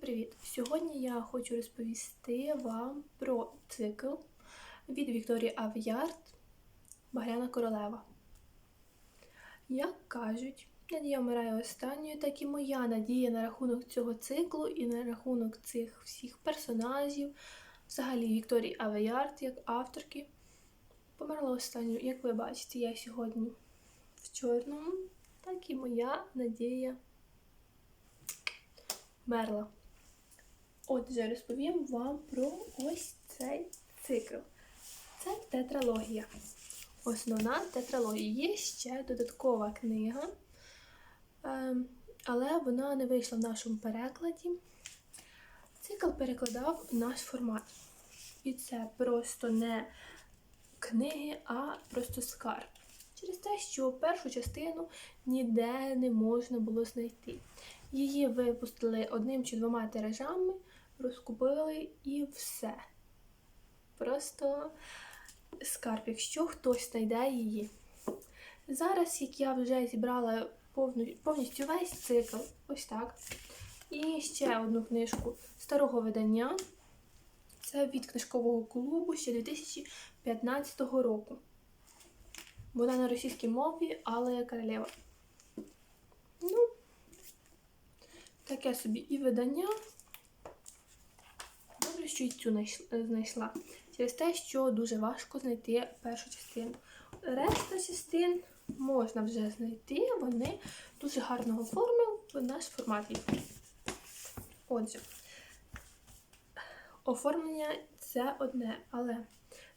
Привіт! Сьогодні я хочу розповісти вам про цикл від Вікторії Авіард Багряна Королева. Як кажуть, надія вмирає останньою, так і моя надія на рахунок цього циклу і на рахунок цих всіх персонажів, взагалі Вікторії Авіард як авторки, померла останньою. Як ви бачите, я сьогодні в чорному, так і моя надія мерла. Отже, розповім вам про ось цей цикл. Це тетралогія. Основна тетралогія. Є ще додаткова книга, ем, але вона не вийшла в нашому перекладі. Цикл перекладав наш формат. І це просто не книги, а просто скарб. Через те, що першу частину ніде не можна було знайти. Її випустили одним чи двома тиражами, розкупили і все. Просто скарб, якщо хтось знайде її. Зараз, як я вже зібрала повністю весь цикл, ось так. І ще одну книжку старого видання. Це від книжкового клубу ще 2015 року. Вона на російській мові, але королева. Ну, таке собі і видання. Добре, що цю знайшла. Через те, що дуже важко знайти першу частину. Решта частин можна вже знайти, вони дуже гарно оформив в наш формат. Отже, оформлення це одне, але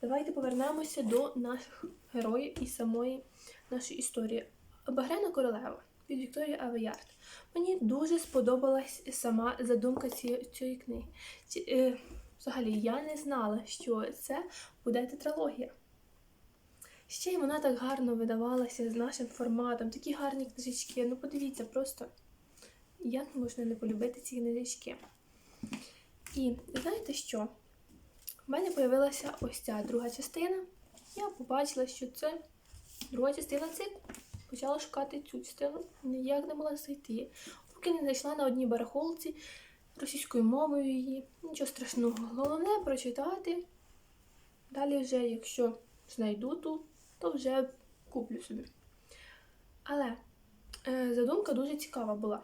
давайте повернемося до наших героїв і самої нашої історії. Багряна королева від Вікторії Авеярд. Мені дуже сподобалась сама задумка цієї книги. Е, взагалі, я не знала, що це буде тетралогія. Ще й вона так гарно видавалася з нашим форматом, такі гарні книжечки. Ну, подивіться, просто як можна не полюбити ці книжечки. І знаєте що? У мене з'явилася ось ця друга частина. Я побачила, що це друга частина циклу почала шукати цю частину, ніяк не могла знайти. Поки не знайшла на одній барахолці російською мовою її. Нічого страшного. Головне прочитати. Далі, вже, якщо знайду ту, то вже куплю собі. Але е, задумка дуже цікава була.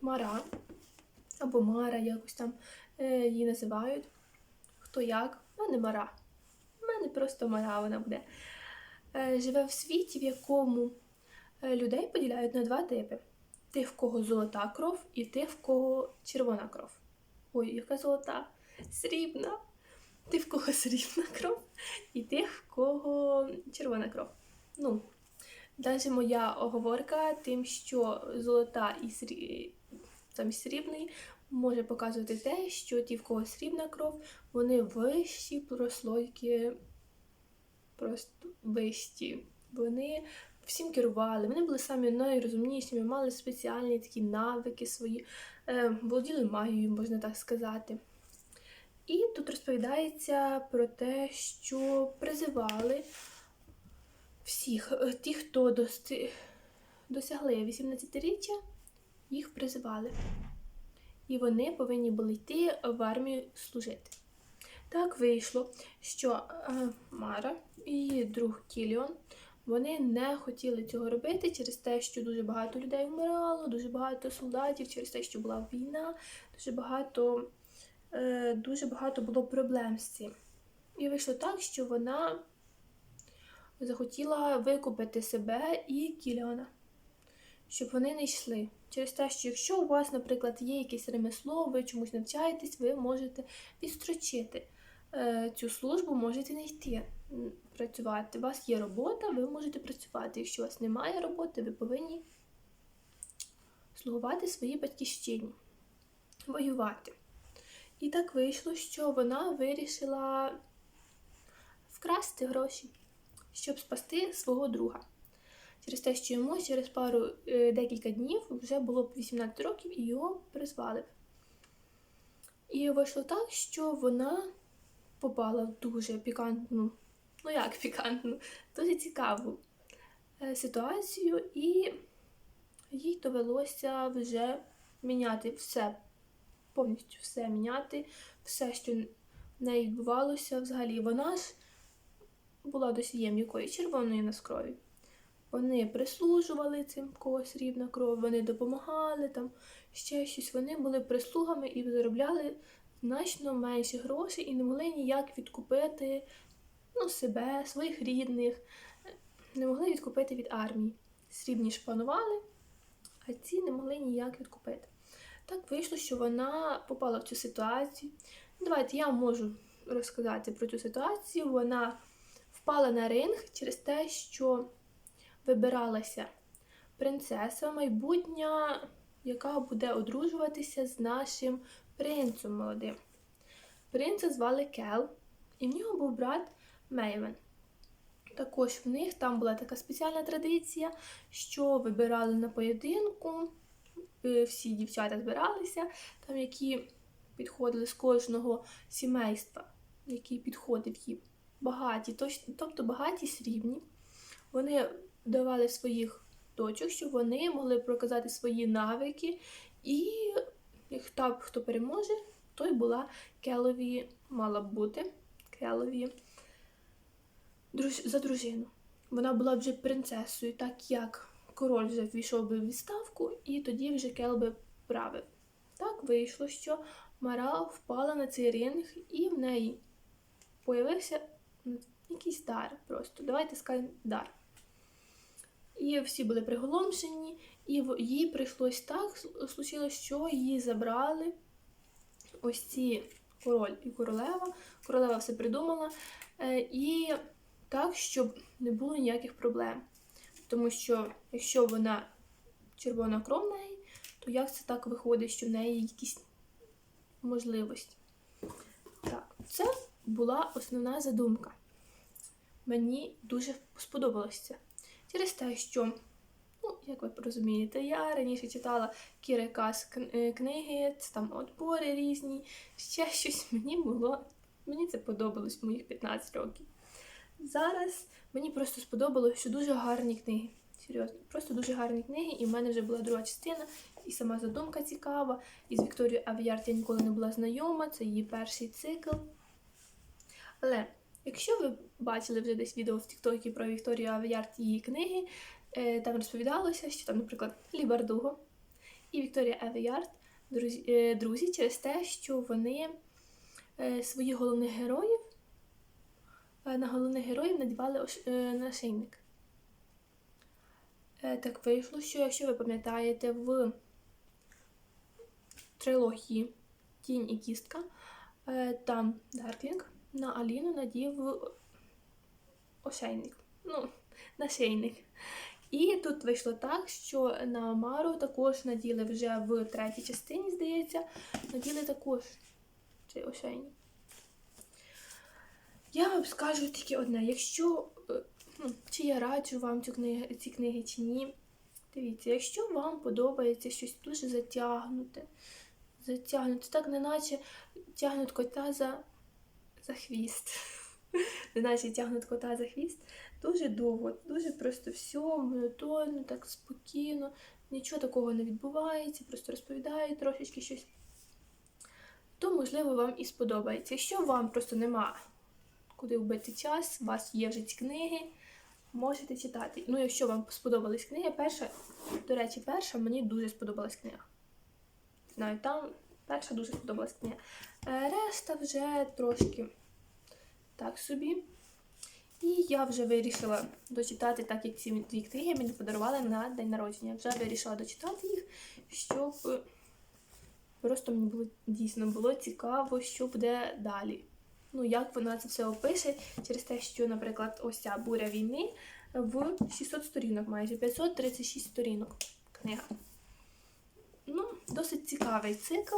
Мара або Мара, якось там е, її називають. Хто як? У мене Мара. У мене просто Мара вона буде. Е, живе в світі, в якому людей поділяють на два типи: тих, в кого золота кров, і тих, в кого червона кров. Ой, яка золота, срібна. Тих, в кого срібна кров, і тих, в кого червона кров. Ну, Далі моя оговорка тим, що золота і сріб... там срібний може показувати те, що ті, в кого срібна кров, вони вищі прослойки, просто вищі. Вони всім керували, вони були самі найрозумнішими, мали спеціальні такі навики свої, е, володіли магією, можна так сказати. І тут розповідається про те, що призивали всіх, е, ті, хто дости... досягли 18-річчя, їх призивали. І вони повинні були йти в армію служити. Так вийшло, що е, Мара і її друг Кіліон вони не хотіли цього робити через те, що дуже багато людей вмирало, дуже багато солдатів, через те, що була війна, дуже багато е, дуже багато було проблем з цим. І вийшло так, що вона захотіла викупити себе і Кіліана, щоб вони не йшли. Через те, що якщо у вас, наприклад, є якесь ремесло, ви чомусь навчаєтесь, ви можете відстрочити е, цю службу, можете не йти працювати. У вас є робота, ви можете працювати. Якщо у вас немає роботи, ви повинні слугувати своїй батьківщині, воювати. І так вийшло, що вона вирішила вкрасти гроші, щоб спасти свого друга. Через те, що йому через пару е, декілька днів вже було б 18 років і його призвали. І вийшло так, що вона попала в дуже пікантну ну як пікантну, дуже цікаву е, ситуацію, і їй довелося вже міняти все повністю все міняти, все, що в неї відбувалося взагалі. Вона ж була досієм якої червоної нас крові. Вони прислужували цим в кого срібна кров, вони допомагали там ще щось. Вони були прислугами і заробляли значно менше грошей і не могли ніяк відкупити ну, себе, своїх рідних, не могли відкупити від армії. Срібні ж панували, а ці не могли ніяк відкупити. Так вийшло, що вона попала в цю ситуацію. Давайте я можу розказати про цю ситуацію. Вона впала на ринг через те, що вибиралася принцеса майбутня, яка буде одружуватися з нашим принцем молодим. Принца звали Кел, і в нього був брат Мейвен. Також в них там була така спеціальна традиція, що вибирали на поєдинку, е, всі дівчата збиралися, там які підходили з кожного сімейства, який підходив їм. Багаті, тобто багаті срібні. Вони давали своїх дочок, щоб вони могли проказати свої навики, і та, хто переможе, той була Келові, мала б бути Келові друж... за дружину. Вона була вже принцесою, так як король вже ввійшов би в відставку, і тоді вже Кел би правив. Так вийшло, що Мара впала на цей ринг, і в неї появився якийсь дар просто. Давайте скажемо дар. І всі були приголомшені, і їй прийшлось так, случилось, що її забрали ось ці король і королева. Королева все придумала. Е, і так, щоб не було ніяких проблем. Тому що якщо вона червона кров в неї, то як це так виходить, що в неї якісь можливості? Так, це була основна задумка. Мені дуже сподобалося. Через те, що, ну, як ви розумієте, я раніше читала Кірекас книги, це там отбори різні, ще щось мені було. Мені це подобалось в моїх 15 років. Зараз мені просто сподобалось, що дуже гарні книги. Серйозно, просто дуже гарні книги, і в мене вже була друга частина, і сама задумка цікава. І з Вікторією Авіарт я ніколи не була знайома, це її перший цикл. Але якщо ви бачили вже десь відео в Тіктокі про Вікторію Авіарт і її книги, е, там розповідалося, що там, наприклад, Лі Бардуго і Вікторія Авіарт друзі, е, друзі через те, що вони е, своїх головних героїв на головних героїв надівали е, нашийник. Е, Так вийшло, що якщо ви пам'ятаєте, в трилогії Тінь і кістка е, там Дарклінг на Аліну надів ошейник. Ну, нашийник. І тут вийшло так, що на Мару також наділи вже в третій частині, здається, наділи також цей ошейник. Я вам скажу тільки одне: якщо е, ну, чи я раджу вам цю книги, ці книги чи ні, дивіться, якщо вам подобається щось дуже затягнуте, затягнуте, так неначе тягнуть кота за, за хвіст. Неначе тягнуть кота за хвіст дуже довго, дуже просто все монотонно, так спокійно, нічого такого не відбувається, просто розповідає трошечки щось. То, можливо, вам і сподобається. Якщо вам просто нема куди вбити час, у вас є вже ці книги, можете читати. Ну, якщо вам сподобались книги, перша, до речі, перша мені дуже сподобалась книга. Знаю, там перша дуже сподобалась книга. Е, Решта вже трошки так собі. І я вже вирішила дочитати, так як ці дві книги мені подарували на день народження. Вже вирішила дочитати їх, щоб просто мені було дійсно було цікаво, що буде далі. Ну, як вона це все опише, через те, що, наприклад, ось ця буря війни в 600 сторінок, майже 536 сторінок книга. Ну, досить цікавий цикл.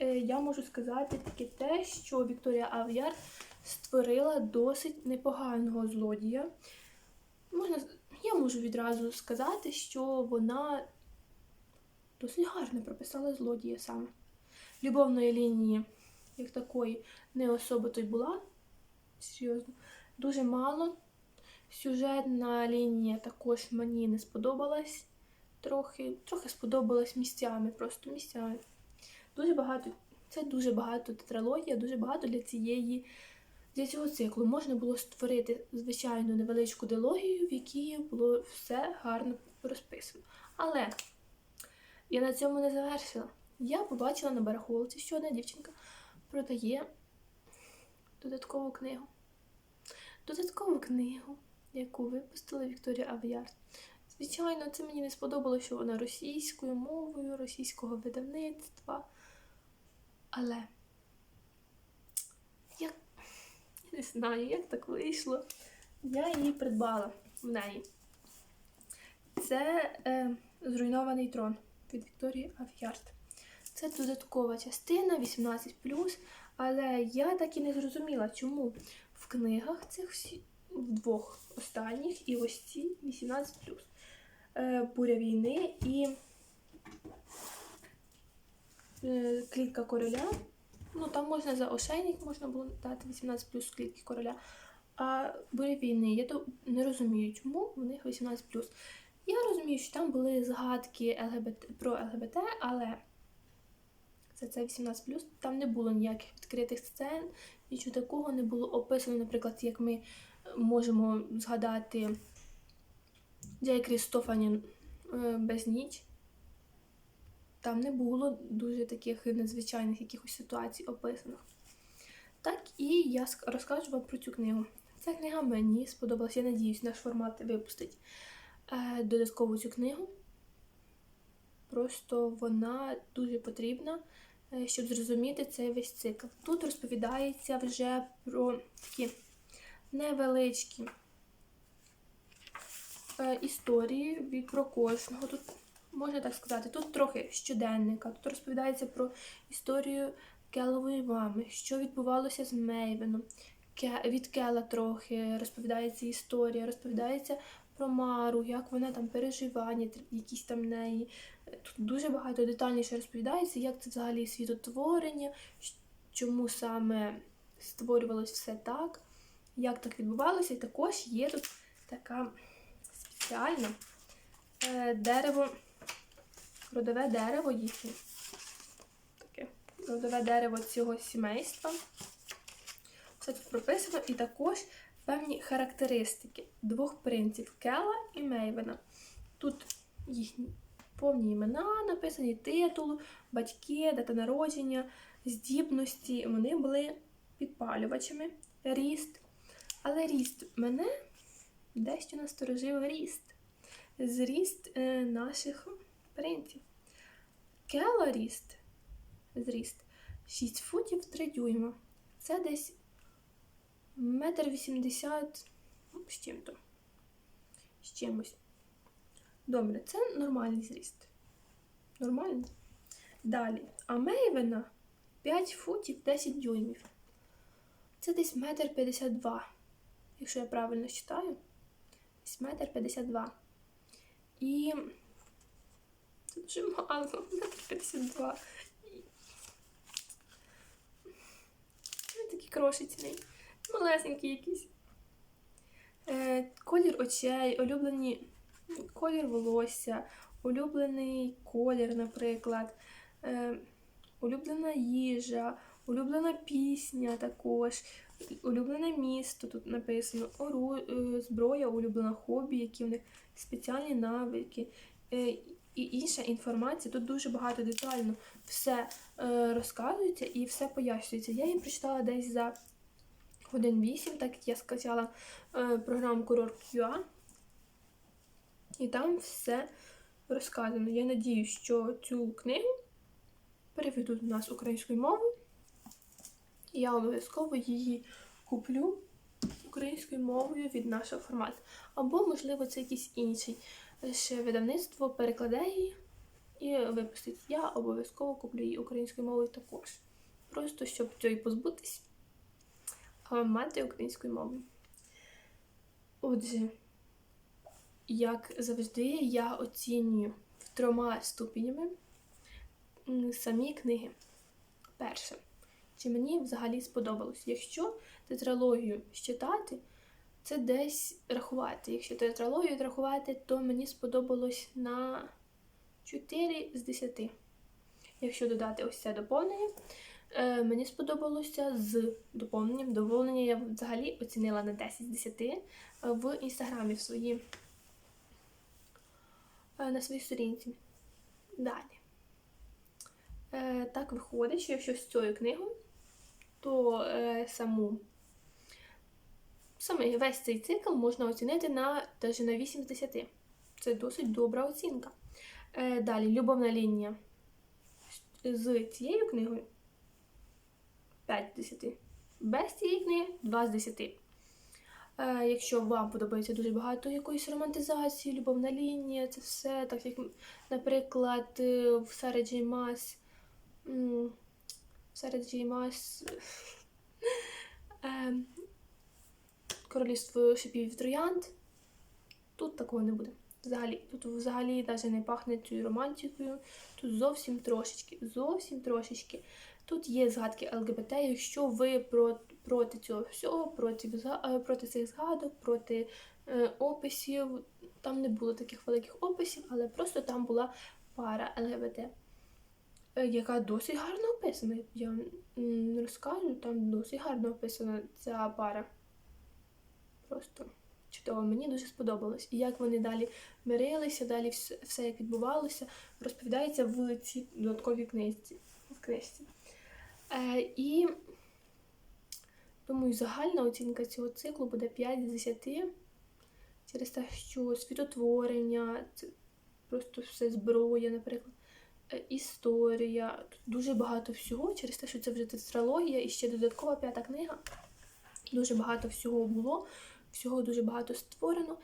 Е, Я можу сказати тільки те, що Вікторія Ав'яр створила досить непоганого злодія. Можна, я можу відразу сказати, що вона досить гарно прописала злодія саме. Любовної лінії, як такої, не особо то й була. Серйозно, дуже мало. Сюжетна лінія також мені не сподобалась. Трохи, трохи сподобалась місцями, просто місцями. Дуже багато, це дуже багато тетралогія, дуже багато для цієї. Для цього циклу можна було створити звичайну невеличку дилогію, в якій було все гарно розписано. Але я на цьому не завершила. Я побачила на барахолці, що одна дівчинка продає додаткову книгу. Додаткову книгу, яку випустила Вікторія Авіар. Звичайно, це мені не сподобалося, що вона російською мовою, російського видавництва. Але я не знаю, як так вийшло. Я її придбала в неї. Це е, зруйнований трон від Вікторії Ав'ярд. Це додаткова частина 18, але я так і не зрозуміла, чому в книгах цих всі, в двох останніх і ось ці 18 е, буря війни і е, клітка короля. Ну, там можна за ошейник можна було дати 18 плюс клітки короля. А буря війни, я то не розумію, чому в них 18 Я розумію, що там були згадки ЛГБТ, про ЛГБТ, але це це 18 там не було ніяких відкритих сцен, нічого такого не було описано, наприклад, як ми можемо згадати Джей Крістофані е, без ніч. Там не було дуже таких незвичайних якихось ситуацій описаних. Так і я розкажу вам про цю книгу. Ця книга мені сподобалася. Я надіюсь, наш формат випустить е, додаткову цю книгу. Просто вона дуже потрібна, е, щоб зрозуміти цей весь цикл. Тут розповідається вже про такі невеличкі е, історії про кожного. Тут можна так сказати, тут трохи щоденника, тут розповідається про історію Келової мами, що відбувалося з Мейвеном. Від Кела трохи розповідається історія, розповідається про Мару, як вона там переживання, якісь там неї. Тут дуже багато детальніше розповідається, як це взагалі світотворення, чому саме створювалось все так, як так відбувалося. І також є тут така спеціальна е, дерево родове дерево їхнє. Таке родове дерево цього сімейства. Все тут прописано і також певні характеристики двох принців Кела і Мейвена. Тут їхні повні імена написані, титул, батьки, дата народження, здібності. Вони були підпалювачами, ріст. Але ріст мене дещо насторожив ріст. Зріст е, наших принців. Кела ріст, зріст 6 футів 3 дюйма. Це десь метр вісімдесят з чим-то. З чимось. Добре, це нормальний зріст. Нормально? Далі. А Мейвена 5 футів 10 дюймів. Це десь метр 52. Якщо я правильно читаю. Десь метр 52. І це дуже мало, метр 52. Він такий крошечний, малесенький якийсь. Е, Колір очей, улюблені колір волосся, улюблений колір, наприклад, е, улюблена їжа, улюблена пісня також, улюблене місто тут написано, ору, е, зброя, улюблена хобі, які в них спеціальні навики. І інша інформація. Тут дуже багато детально все розказується і все пояснюється. Я її прочитала десь за годин 8, так як я скачала е, програму Курорт.ua. І там все розказано. Я надію, що цю книгу переведуть у нас українською мовою. І я обов'язково її куплю українською мовою від нашого формату. Або, можливо, це якийсь інший ще видавництво перекладе її і випустить. Я обов'язково куплю її українською мовою також. Просто щоб цього позбутись, мати українською мовою. Отже, як завжди, я оцінюю трьома ступенями самі книги. Перше, чи мені взагалі сподобалось? Якщо тетралогію читати, це десь рахувати. Якщо тетралогію рахувати, то мені сподобалось на 4 з 10. якщо додати ось це доповнення, е, мені сподобалося з доповненням. Доповнення я взагалі оцінила на 10 з 10 е, в інстаграмі в свої, е, на своїй сторінці. Далі. Так виходить, що якщо з цією книгою, то саму саме весь цей цикл можна оцінити на навіть на 8 з 10. Це досить добра оцінка. Е, далі, любовна лінія з цією книгою 5 з 10. Без цієї книги 2 з 10. Е, якщо вам подобається дуже багато якоїсь романтизації, любовна лінія, це все, так як, наприклад, е, в Джей Мас, Джей Мас Королівство шипів троянд, тут такого не буде. Взагалі, тут взагалі навіть не пахне цією романтикою. Тут зовсім трошечки, зовсім трошечки. Тут є згадки ЛГБТ, якщо ви проти цього всього, проти, е, проти цих згадок, проти е, описів, там не було таких великих описів, але просто там була пара ЛГБТ, е, яка досить гарно описана. Я м, розкажу, там досить гарно описана ця пара. Просто чудово, мені дуже сподобалось. І як вони далі мирилися, далі все, все як відбувалося, розповідається в цій додатковій книжці. В книжці. Е, і думаю, загальна оцінка цього циклу буде 5 з 10 через те, що світотворення, це просто все зброя, наприклад, е, історія. Тут дуже багато всього, через те, що це вже тетралогія і ще додаткова п'ята книга. Дуже багато всього було, всього дуже багато створено.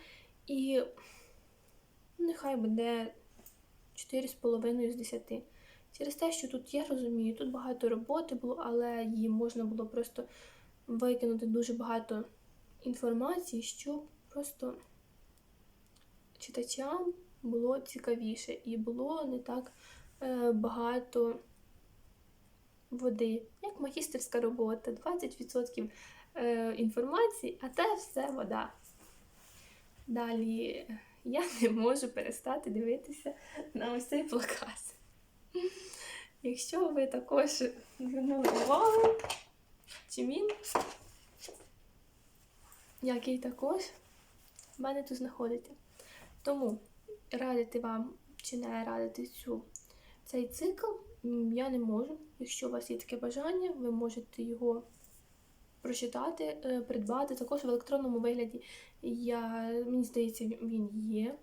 І нехай буде 4,5 з 10. Через те, що тут я розумію, тут багато роботи було, але її можна було просто викинути дуже багато інформації, щоб просто читачам було цікавіше і було не так е, багато води, як магістерська робота, 20% е, інформації, а те все вода. Далі я не можу перестати дивитися на ось цей плакат. Якщо ви також звернули увагу, чи він, який також в мене тут знаходиться. Тому радити вам чи не радити цю, цей цикл я не можу. Якщо у вас є таке бажання, ви можете його прочитати, е, придбати. Також в електронному вигляді я, мені здається, він є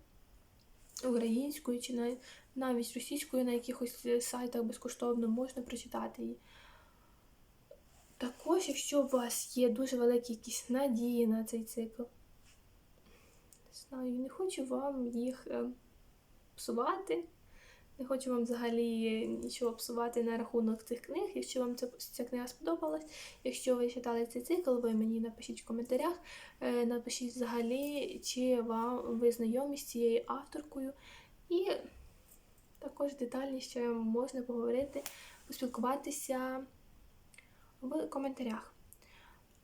українською чи навіть російською на якихось е, сайтах безкоштовно можна прочитати її. Також, якщо у вас є дуже великі якісь надії на цей цикл, не знаю, не хочу вам їх е, псувати. Не хочу вам взагалі нічого псувати на рахунок цих книг. Якщо вам ця, ця книга сподобалась, якщо ви читали цей цикл, ви мені напишіть в коментарях. Е, напишіть взагалі, чи вам ви знайомі з цією авторкою. І також детальніше можна поговорити, поспілкуватися в коментарях.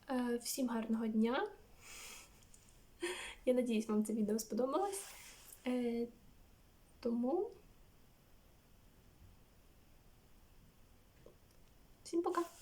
Е, Всім гарного дня! Я надіюсь, вам це відео сподобалось. Е, Тому всім пока!